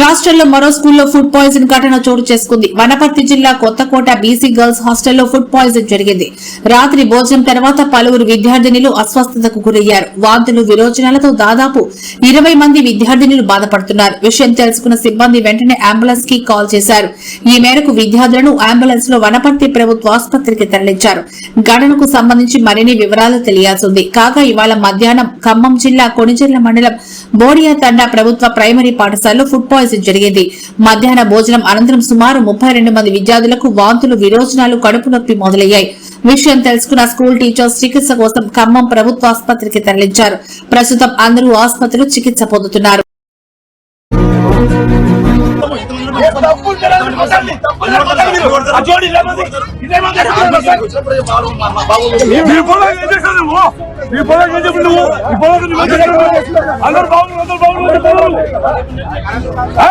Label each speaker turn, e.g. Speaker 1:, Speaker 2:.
Speaker 1: రాష్ట్రంలో మరో స్కూల్లో ఫుడ్ పాయిజన్ ఘటన చోటు చేసుకుంది. వనపర్తి జిల్లా కొత్తకోట బీసీ గర్ల్స్ హాస్టల్లో ఫుడ్ పాయిజన్ జరిగింది. రాత్రి భోజనం తర్వాత పలువురు విద్యార్థినులు అస్వస్థతకు గురయ్యారు. వాంతులు విరోచనాలతో దాదాపు ఇరవై మంది విద్యార్థినులు బాధపడుతున్నారు. విషయం తెలుసుకున్న సిబ్బంది వెంటనే అంబులెన్స్కి కాల్ చేశారు. ఈ మేరకు విద్యార్థులను అంబులెన్స్లో వనపర్తి ప్రభుత్వ ఆసుపత్రికి తరలించారు. ఘటనకు సంబంధించి మరిన్ని వివరాలు తెలియాల్సింది. కాగా ఇవాళ మధ్యాహ్నం ఖమ్మం జిల్లా కొణిజర్ల మండలం బోడియా తండా ప్రభుత్వ ప్రైమరీ పాఠశాలలో ఫుడ్ పాయిజన్ జరిగింది. మధ్యాహ్న భోజనం అనంతరం సుమారు ముప్పై రెండు మంది విద్యార్థులకు వాంతులు విరోచనాలు కడుపు నొప్పి మొదలయ్యాయి. విషయం తెలుసుకున్న స్కూల్ టీచర్స్ చికిత్స కోసం ఖమ్మం ప్రభుత్వ ఆసుపత్రికి తరలించారు. ప్రస్తుతం అందరూ ఆసుపత్రిలో చికిత్స పొందుతున్నారు.
Speaker 2: తప్పులు జరగదు కొట్టండి. తప్పులు జరగదు. ఆ జోడి ఇదేమంది? ఇదేమంది?
Speaker 3: నీ పొలం ఏం చేశావు నువ్వు? నీ పొలం ఏం చెప్పు నువ్వు? నీ పొలం నువ్వు ఏం చేశావు? అందరు బాగున్నారు, అందరు బాగున్నారు, అందరు బాగున్నారు. ఆ?